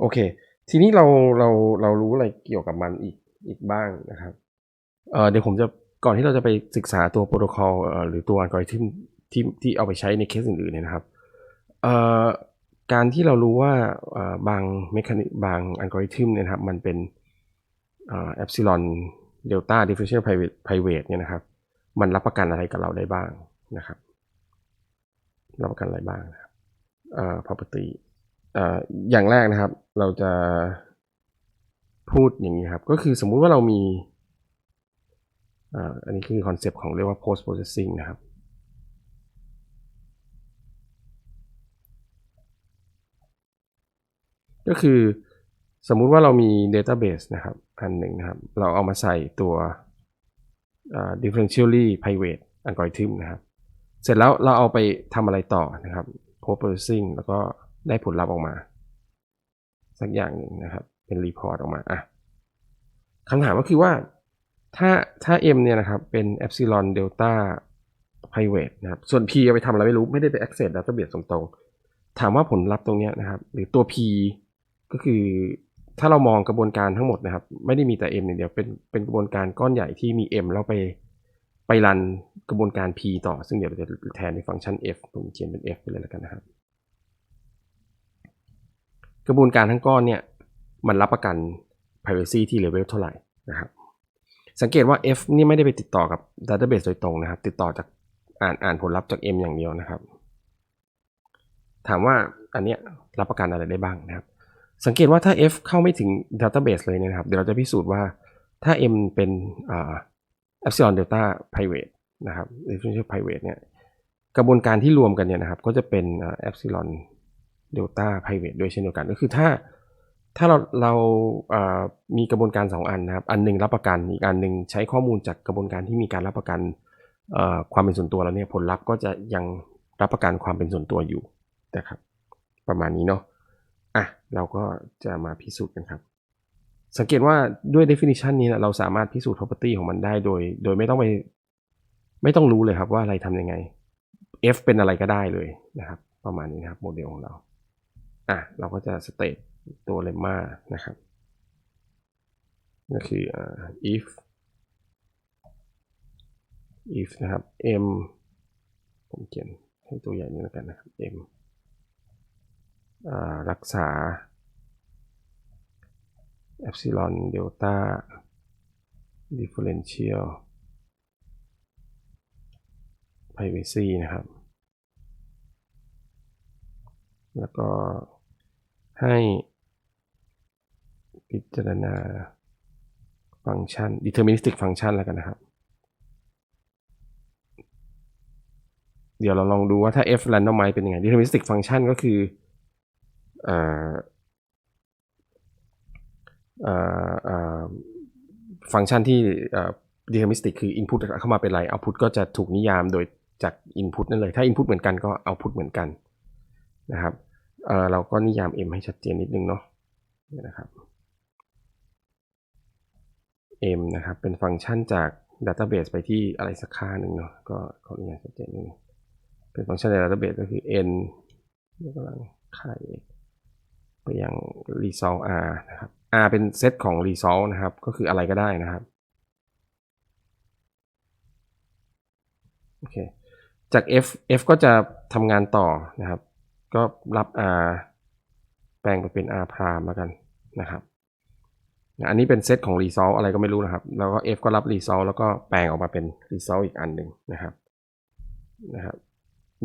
โอเค ทีนี้เราเราเรารู้อะไรเกี่ยวกับมันอีกอีกบ้างนะครับเอ่อเดี๋ยวผมจะก่อนที่เราจะไปศึกษาตัวโปรโตคอลหรือตัวอัลกอริทึมที่ที่เอาไปใช้ในเคสอื่นๆเนี่ยนะครับเอ่อการที่เรารู้ว่าเอ่อบางเมคานิบางอัลกอริทึมเนี่ยนะครับมันเป็นเอ่อเอปซิลอนเดลต้าดิฟเฟอเรนเชียลไพรเวทเนี่ยนะครับ มันรับประกันอะไรกับเราได้บ้างนะครับ รับประกันอะไรบ้างนะครับเอ่อ property อย่างแรกนะครับ เราจะพูดอย่างนี้ครับ ก็คือสมมุติว่าเรามีอันนี้คือคอนเซปต์ของเรียกว่า post processing นะครับ ก็คือสมมุติว่าเรามี database นะครับอันหนึ่งนะครับ เราเอามาใส่ตัว differentially private algorithm นะครับ เสร็จแล้วเราเอาไปทำอะไรต่อนะครับ post processing แล้วก็ ได้ผลลัพธ์ออกมา สักอย่างหนึ่งนะครับ เป็นรีพอร์ตออกมาอะคำถามก็คือว่าถ้าถ้า m เนี่ยนะครับ เป็น epsilon delta private นะครับ ส่วน p เอาไปทำอะไรไม่รู้ไม่ได้ไป access database ตรงๆ ถามว่าผลลัพธ์ตรงเนี้ยนะครับ หรือตัว p ก็คือถ้าเรามองกระบวนการทั้งหมดนะครับ ไม่ได้มีแต่ m อย่างเดียวเป็นเป็นกระบวนการก้อนใหญ่ที่มี m แล้วไปไปรันกระบวนการ p ต่อซึ่งเดี๋ยวเราจะแทนในฟังก์ชัน f ผมเขียนเป็น f ไปเลยแล้วกันนะครับ กระบวนการทั้งก้อนเนี่ยมันรับประกัน privacy ที่เลเวลเท่าไหร่นะครับ สังเกตว่า F นี่ไม่ได้ไปติดต่อกับ database โดยตรงนะครับ ติดต่อจากอ่านอ่านผลลัพธ์จาก M อย่างเดียวนะครับ ถามว่าอันเนี้ยรับประกันอะไรได้บ้างนะครับ สังเกตว่าถ้า F เข้าไม่ถึง database เลยเนยนะครับ เดี๋ยวเราจะพิสูจน์ว่าถ้า M เป็นอ่า epsilon delta private นะครับ differential private เนี่ยกระบวนการที่รวมกันเนี่ยนะครับ ก็จะเป็นอ่า epsilon delta private ด้วยเช่นเดียวกันก็คือถ้าถ้าเราเราอ่ามีกระบวนการ 2 อันนะครับ อันหนึงรับประกันอีกอันหนึ่งใช้ข้อมูลจากกระบวนการที่มีการรับประกันความเป็นส่วนตัวแล้วเนี่ยผลลัพธ์ก็จะยังรับประกันความเป็นส่วนตัวอยู่นะครับ ประมาณนี้เนาะอะเราก็จะมาพิสูจน์กันครับ สังเกตว่าด้วย definition นี้นะเราสามารถพิสูจน์ property ของมันได้โดย โดยไม่ต้องไปไม่ต้องรู้เลยครับว่าอะไรทำยังไง f เป็นอะไรก็ได้เลยนะครับ ประมาณนี้นะครับโมเดลของเรา อะเราก็จะสเตตตัวเลมม่านะครับก็คืออ่า if if นะครับ m ผมเขียนให้ตัวใหญ่นี้แล้วกันนะครับ m อ่ารักษา epsilon delta differential privacy นะครับ แล้วก็ ให้พิจารณาฟังก์ชัน deterministic function แล้วกันนะครับ เดี๋ยวเราลองดูว่าถ้า f randomize เป็นยังไง deterministic function ก็คืออ่าอ่าอ่าฟังก์ชันที่ deterministic คือ input เข้ามาเป็นไร output ก็จะถูกนิยามโดยจาก input นั่นเลย ถ้า input เหมือนกันก็ output เหมือนกันนะครับ เออเราก็นิยาม m ให้ชัดเจนนิดนึงเนาะนี่นะครับ m นะครับเป็นฟังก์ชันจาก database ไปที่อะไรสักค่าหนึ่งเนาะก็ขออนุญาตชัดเจนนิดนึงเป็นฟังก์ชันใน database ก็คือ n ยกกำลังค่า x ไปยัง resolve r นะครับ r เป็นเซตของ resolve นะครับ ก็คืออะไรก็ได้นะครับโอเคจาก f f ก็จะทำงานต่อนะครับ ก็รับ r แปลงไปเป็น r prime แล้วกันนะครับอันนี้เป็นเซตของ resolve อะไรก็ไม่รู้นะครับ แล้วก็ f ก็รับ resolve แล้วก็แปลงออกมาเป็น resolve อีกอันหนึ่งนะครับนะครับ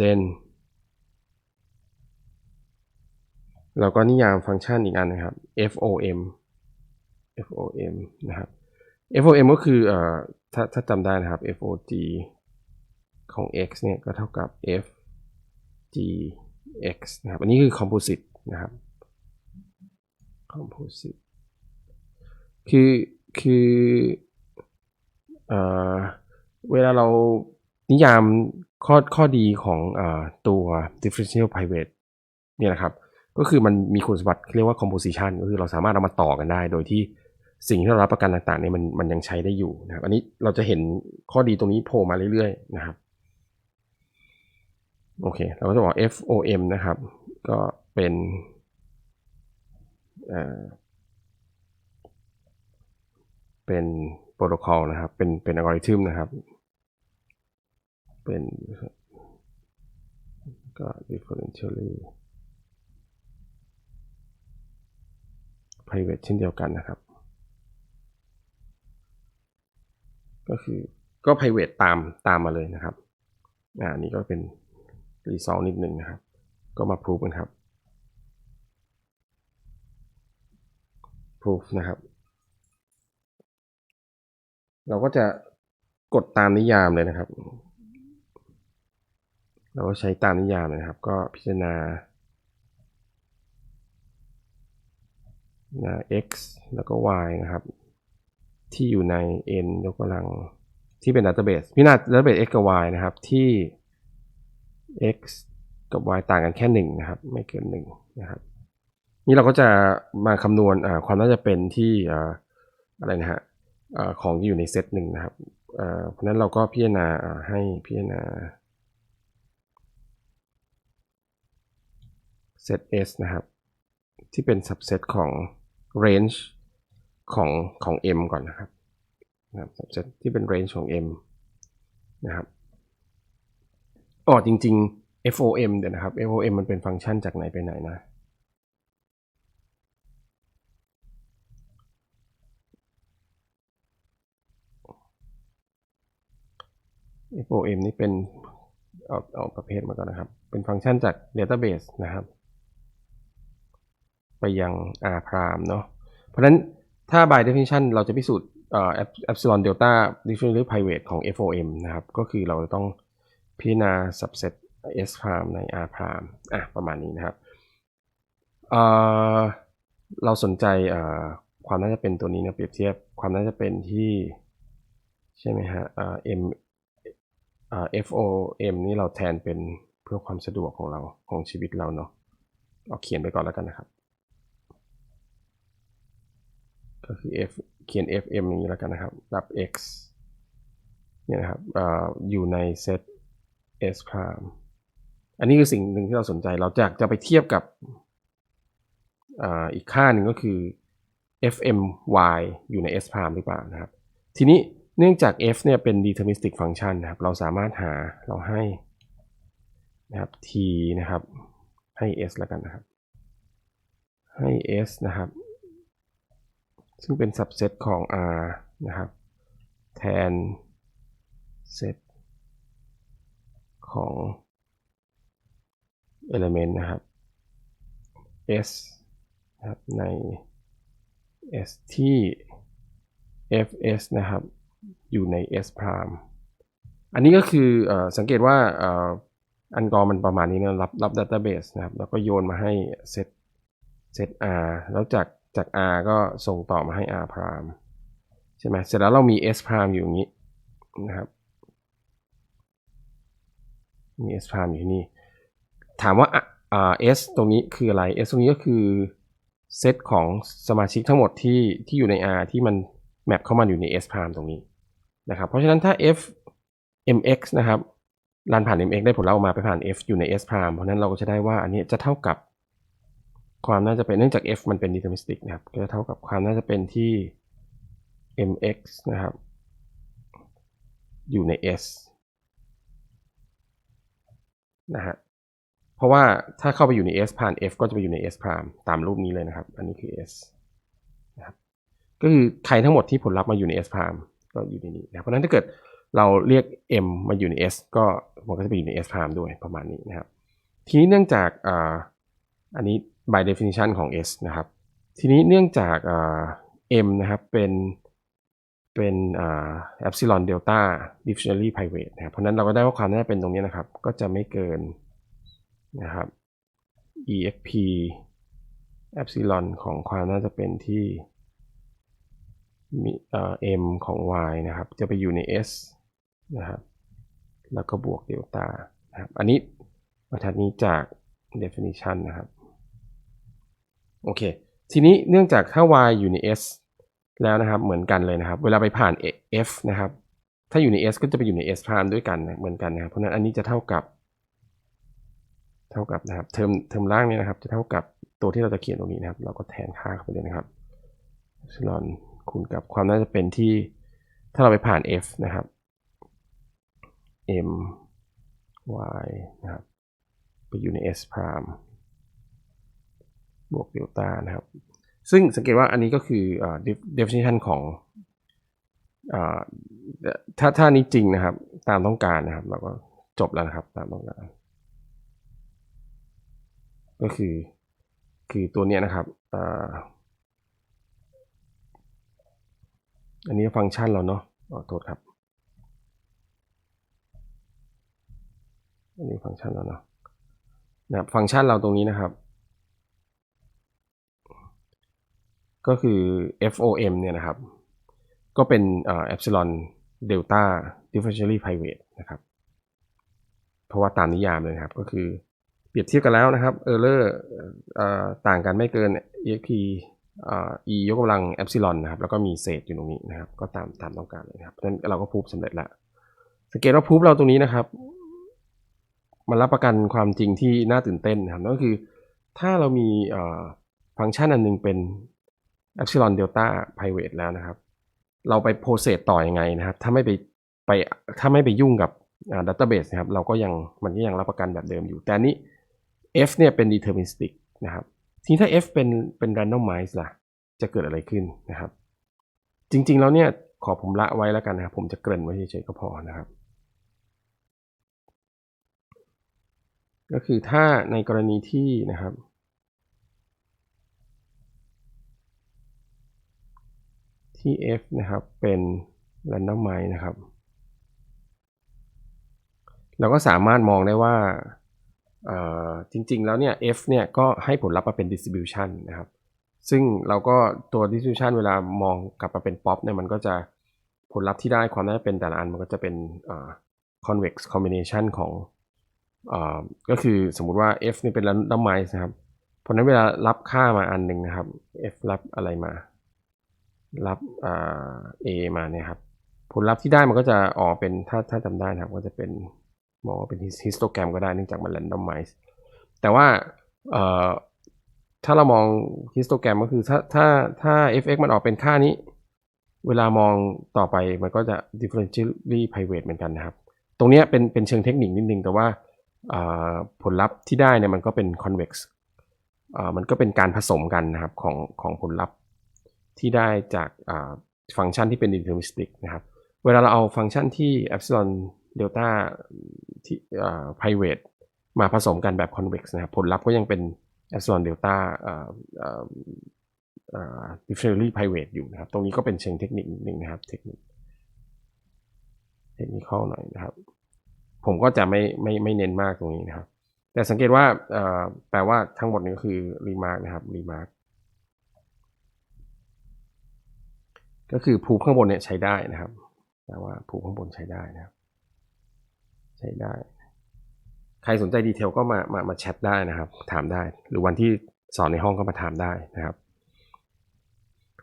then เราก็นิยามฟังก์ชันอีกอันนะครับ FOM FOM นะครับ FOM ก็คือเอ่อถ้าถ้าจำได้นะครับ FOG ของ x เนี่ยก็เท่ากับ f g x นะครับ อันนี้คือ composite นะครับ composite คือ คือเอ่อเวลาเรานิยามข้อข้อดีของอตัว differential private เนี่ยนะครับ ก็คือมันมีคุณสมบัติเรียกว่า composition ก็คือเราสามารถเอามาต่อกันได้ โดยที่สิ่งที่เรารับประกันต่างๆเนี่ยมันมันยังใช้ได้อยู่นะครับ อันนี้เราจะเห็นข้อดีตรงนี้โผล่มาเรื่อยๆนะครับ โอเค เราก็จะบอก FOM นะครับ ก็เป็นเป็นโปรโตคอลนะครับ เป็นเป็นอัลกอริทึมนะครับ เป็นก็ differentially private เช่นเดียวกันนะครับ ก็คือก็ private ตามตามมาเลยนะครับ อ่าอันนี้ก็เป็น result นิดหนึ่งนะครับ ก็มา proof กันครับ proof นะครับ เราก็จะกดตามนิยามเลยนะครับ เราก็ใช้ตามนิยามเลยนะครับ ก็พิจารณา x แล้วก็ y นะครับ ที่อยู่ใน n ยกกำลังที่เป็น database พิจารณา database x กับ y นะครับที่ x กับ y ต่างกันแค่หนึ่งนะครับไม่เกินหนึ่งนะครับนี่เราก็จะมาคำนวณความน่าจะเป็นที่อะไรนะฮะของที่อยู่ในเซตหนึ่งนะครับเพราะนั้นเราก็พิจารณาอ่าให้พิจารณาเซต S นะครับ ที่เป็น subset ของ range ของของ M ก่อนนะครับนะครับ subset ที่เป็น range ของ M นะครับ อ๋อจริง ๆ FOM เดี๋ยวนะครับ FOM มันเป็นฟังก์ชันจากไหนไปไหนนะ FOM นี่เป็นเอาเอาประเภทมาก่อนนะครับ เป็นฟังก์ชันจาก Database นะครับ ไปยัง R prime เนาะเพราะนั้นถ้า by definition เราจะพิสูจน์เอ่อ epsilon delta differentially private ของ FOM นะครับ ก็คือเราจะต้อง พิจารณา subset S prime ใน R prime อะประมาณนี้นะครับเเราสนใจความน่าจะเป็นตัวนี้นะเปรียบเทียบความน่าจะเป็นที่ใช่ไหมฮะเอ่อ M เอ่อ FOM นี่เราแทนเป็นเพื่อความสะดวกของเราของชีวิตเราเนาะเอาเขียนไปก่อนแล้วกันนะครับ ก็คือ f เขียน fm อย่างนี้แล้วกันนะครับรับ x เนี่ยนะครับออยู่ในเซต s prime อันนี้คือสิ่งหนึ่งที่เราสนใจ เราจะจะไปเทียบกับออีกค่าหนึ่งก็คือ fmy อยู่ใน s prime หรือเปล่านะครับ ทีนี้เนื่องจาก f เนี่ยเป็น deterministic function นะครับ เราสามารถหาเราให้นะครับ t นะครับให้ s แล้วกันนะครับ ให้ s นะครับ ซึ่งเป็น subset ของ R นะครับ แทน set ของ element นะครับ S นะครับใน S ที่ fs นะครับ อยู่ใน S prime อันนี้ก็คืออสังเกตว่าอันกอร์มันประมาณนี้นะรับรับ database นะครับ แล้วก็โยนมาให้เซตเซต R แล้วจากจาก R ก็ส่งต่อมาให้ R prime ใช่ไหมเสร็จแล้วเรามี S prime อยู่อย่างนี้นะครับ มี S prime อยู่ที่นี่ ถามว่าอ่า S ตรงนี้คืออะไร S ตรงนี้ก็คือเซตของสมาชิกทั้งหมดที่ที่อยู่ใน R ที่มันแมปเข้ามาอยู่ใน S prime ตรงนี้นะครับ เพราะฉะนั้นถ้า f mx นะครับรันผ่าน mx ได้ผลลัพธ์ออกมาไปผ่าน f อยู่ใน S prime เพราะนั้นเราก็จะได้ว่าอันนี้จะเท่ากับความน่าจะเป็นเนื่องจาก f มันเป็น deterministic นะครับก็จะเท่ากับความน่าจะเป็นที่ mx นะครับ อยู่ใน s นะฮะเพราะว่าถ้าเข้าไปอยู่ใน s ผ่าน f ก็จะไปอยู่ใน s prime ตามรูปนี้เลยนะครับ อันนี้คือ s นะครับก็คือใครทั้งหมดที่ผลลัพธ์มาอยู่ใน s prime ก็อยู่ในนี้นะเพราะฉะนั้นถ้าเกิดเราเรียก m มาอยู่ใน s ก็มันก็จะไปอยู่ใน s prime ด้วยประมาณนี้นะครับ ทีนี้เนื่องจากอันนี้ by definition ของ s นะครับ ทีนี้เนื่องจาก m นะครับเป็น เป็นอ่า epsilon delta differentially private นะครับเพราะนั้นเราก็ได้ว่าความน่าจะเป็นตรงนี้นะครับ ก็จะไม่เกินนะครับ exp epsilon ของความน่าจะเป็นที่มีเอ่อ m ของ y นะครับ จะไปอยู่ใน s นะครับ แล้วก็บวกเดลต้านะครับ อันนี้บรรทัดนี้จาก definition นะครับ โอเค ทีนี้เนื่องจากถ้า y อยู่ใน s แล้วนะครับเหมือนกันเลยนะครับ เวลาไปผ่าน f นะครับ ถ้าอยู่ใน s ก็จะไปอยู่ใน s prime ด้วยกันนะเหมือนกันนะครับ เพราะนั้นอันนี้จะเท่ากับ เท่ากับนะครับเทอมเทอมล่างเนี่ยนะครับ จะเท่ากับตัวที่เราจะเขียนตรงนี้นะครับ เราก็แทนค่าเข้าไปเลยนะครับ epsilon คูณกับความน่าจะเป็นที่ถ้าเราไปผ่าน f นะครับ m y นะครับ ไปอยู่ใน s prime บวกเดลต้านะครับ ซึ่งสังเกตว่าอันนี้ก็คืออ่า def- definition ของอถ้าถ้านี้จริงนะครับ ตามต้องการนะครับ เราก็จบแล้วนะครับตามต้องการ ก็คือคือตัวเนี้ยนะครับอ,อันนี้ฟังก์ชันเราเนาะขอโทษครับ อันนี้ฟังก์ชันเราเนาะนะครับ ฟังก์ชันเราตรงนี้นะครับ ก็คือ FOM เนี่ยนะครับ ก็เป็นเอ่อ epsilon delta differentially private นะครับ เพราะว่าตามนิยามเลยครับ ก็คือเปรียบเทียบกันแล้วนะครับ error เอ่อต่างกันไม่เกิน exp เออ e ยกกำลัง epsilon นะครับ แล้วก็มีเศษอยู่ตรงนี้นะครับ ก็ตามตามต้องการเลยครับนั้นเราก็พูฟสำเร็จแล้วสังเกตว่าพูฟเราตรงนี้นะครับ มันรับประกันความจริงที่น่าตื่นเต้นนะครับ นั่นก็คือถ้าเรามีฟังก์ชันอันหนึงเป็น epsilon delta private แล้วนะครับ เราไป process ต่อยังไงนะครับ ถ้าไม่ไปไปถ้าไม่ไปยุ่งกับอ่า database นะครับ เราก็ยังมันก็ยังรับประกันแบบเดิมอยู่ แต่นนี้ f เนี่ยเป็น deterministic นะครับ ทีนี้ถ้า f เป็นเป็น randomize ล่ะ จะเกิดอะไรขึ้นนะครับ จริงๆแล้วเนี่ยขอผมละไว้แล้วกันนะครับ ผมจะเกริ่นไว้เฉยๆก็พอนะครับ ก็คือถ้าในกรณีที่นะครับ ที่ f นะครับเป็น randomize นะครับ เราก็สามารถมองได้ว่าจริงๆแล้วเนี่ย f เนี่ยก็ให้ผลลัพธ์มาเป็น distribution นะครับ ซึ่งเราก็ตัว distribution เวลามองกลับมาเป็น pop เนี่ยมันก็จะผลลัพธ์ที่ได้ความน่าจะเป็นแต่ละอันมันก็จะเป็น convex combination ของอก็คือสมมุติว่า f นี่เป็น randomize นะครับ เพราะนั้นเวลารับค่ามาอันหนึ่งนะครับ f รับอะไรมา รับอ่า a มาเนี่ยครับ ผลลัพธ์ที่ได้มันก็จะออกเป็นถ้าถ้าจำได้นะครับ ก็จะเป็นมองว่าเป็นฮิสโตแกรมก็ได้เนื่องจากมัน randomize แต่ว่าเอ่อถ้าเรามองฮิสโตแกรมก็คือถ้าถ้าถ้า fx มันออกเป็นค่านี้ เวลามองต่อไปมันก็จะ differentially private เหมือนกันนะครับ ตรงนี้เป็นเป็นเชิงเทคนิคนิดนึง แต่ว่าผลลัพธ์ที่ได้เนี่ยมันก็เป็น convex มันก็เป็นการผสมกันนะครับของของผลลัพธ์ ที่ได้จากฟังก์ชันที่เป็น deterministic นะครับ เวลาเราเอาฟังก์ชันที่ epsilon delta ที่ private มาผสมกันแบบ convex นะครับ ผลลัพธ์ก็ยังเป็น epsilon delta อ่าอ่าอ่า differentially private อยู่นะครับ ตรงนี้ก็เป็นเชิงเทคนิคนิดนึงนะครับ เทคนิค เทคนิคหน่อยนะครับ ผมก็จะไม่ไม่ไม่เน้นมากตรงนี้นะครับ แต่สังเกตว่าแปลว่าทั้งหมดนี้ก็คือ remark นะครับ remark ก็ ก็คือภูข้างบนเนี่ยใช้ได้นะครับแปลว่าภูข้างบนใช้ได้นะครับ ใช้ได้ ใครสนใจดีเทลก็มามามาแชทได้นะครับ ถามได้ หรือวันที่สอนในห้องก็มาถามได้นะครับ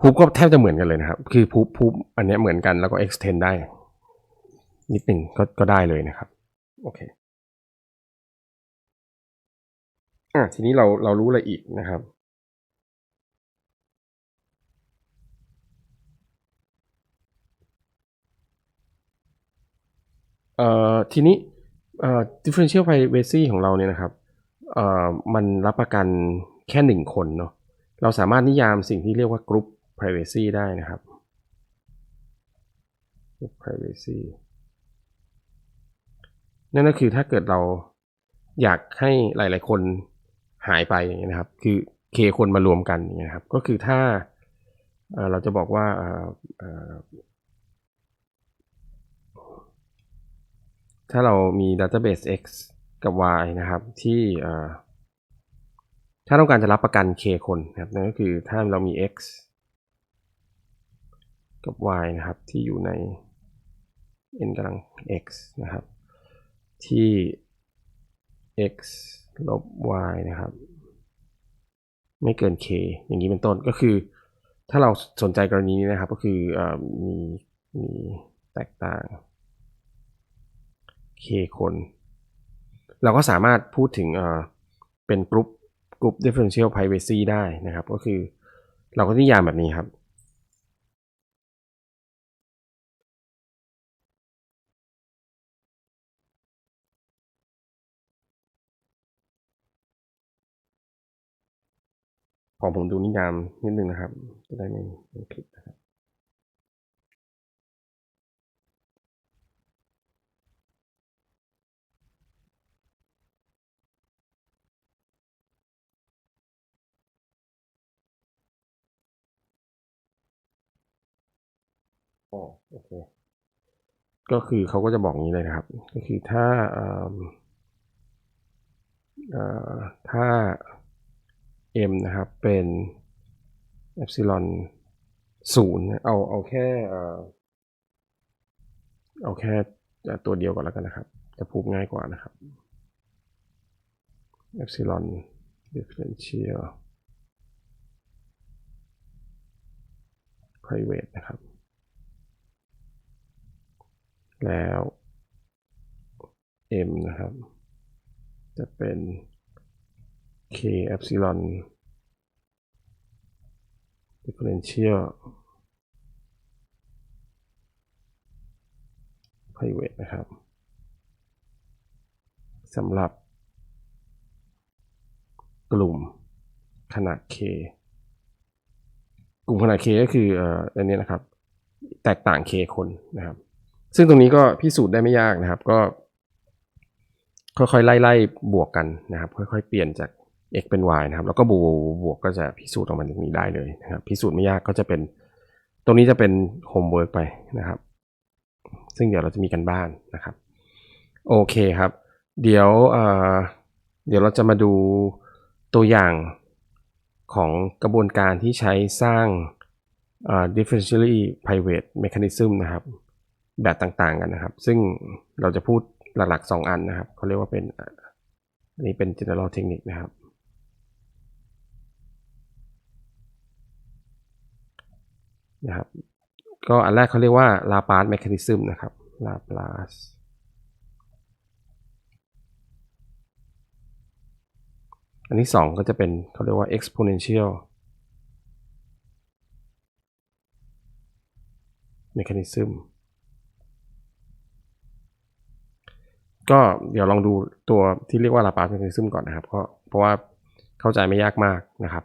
ภูก็แทบจะเหมือนกันเลยนะครับ คือภูภูอันนี้เหมือนกันแล้วก็ extend ได้ นิดหนึ่งก็ก็ได้เลยนะครับ โอเคอะทีนี้เราเรารู้อะไรอีกนะครับ เอ่อทีนี้เอ่อ differential privacy ของเราเนี่ยนะครับเอ่อมันรับประกันแค่หนึ่งคนเนาะเราสามารถนิยามสิ่งที่เรียกว่า group privacy ได้นะครับ group privacy นั่นก็คือถ้าเกิดเราอยากให้หลาย ๆ คนหายไปอย่างเงี้ยนะครับ คือ k คคนมารวมกันอย่างเงี้ยครับ ก็คือถ้าเราจะบอกว่าเอ่อเอ่อ ถ้าเรามี database x กับ y นะครับที่ถ้าต้องการจะรับประกัน k คนนะครับนั่นก็คือถ้าเรามี x กับ y นะครับที่อยู่ใน n กำลัง x นะครับ ที่ x ลบ y นะครับ ไม่เกิน k อย่างนี้เป็นต้นก็คือ ถ้าเราสนใจกรณีนี้นะครับก็คืออมีมีแตกต่าง k คน เราก็สามารถพูดถึงเออเป็นกรุ๊ป group differential privacy ได้นะครับ ก็คือเราก็นิยามแบบนี้ครับ ของผมดูนิยามนิดนึงนะครับจะได้ไม่ไม่ผิดนะครับ โอเค ก็คือเขาก็จะบอกงี้เลยนะครับ ก็คือถ้าเอิ่มเอ่อถ้า m นะครับ เป็นเอ p ซิลอนศูนย์เอาเอาแค่เอาแค่ตัวเดียวก่อนแล้วกันนะครับ จะพูดง่ายกว่านะครับเอ p ซิลอน differential private นะครับ แล้ว m นะครับ จะเป็น k epsilon differential private นะครับสำหรับ กลุ่มขนาด k กลุ่มขนาด k ก็คือเอ่ออันนี้นะครับ แตกต่าง k คนนะครับ ซึ่งตรงนี้ก็พิสูจน์ได้ไม่ยากนะครับ ก็ ค่อยๆไล่ไล่บวกกันนะครับ ค่อยๆเปลี่ยนจาก x เป็น y นะครับ แล้วก็บวกบวกก็จะพิสูจน์ออกมาตรงนี้ได้เลยนะครับ พิสูจน์ไม่ยากก็จะเป็น ตรงนี้จะเป็นโฮมเวิร์กไปนะครับ ซึ่งเดี๋ยวเราจะมีกันบ้านนะครับ โอเคครับ เดี๋ยวเเดี๋ยวเราจะมาดูตัวอย่างของกระบวนการที่ใช้สร้าง differentially private mechanism นะครับ แบบต่างๆกันนะครับ ซึ่งเราจะพูดหลักๆ 2 อันนะครับเขาเรียกว่าเป็นอันนี้เป็น general technique นะครับ นะครับ ก็อันแรกเขาเรียกว่า Laplace mechanism นะครับ Laplace อันที่สองก็จะเป็นเขาเรียกว่า exponential mechanism ก็เดี๋ยวลองดูตัวที่เรียกว่า Laplace mechanism ก่อนนะครับเพราะเพราะว่าเข้าใจไม่ยากมากนะครับ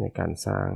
ในการสร้าง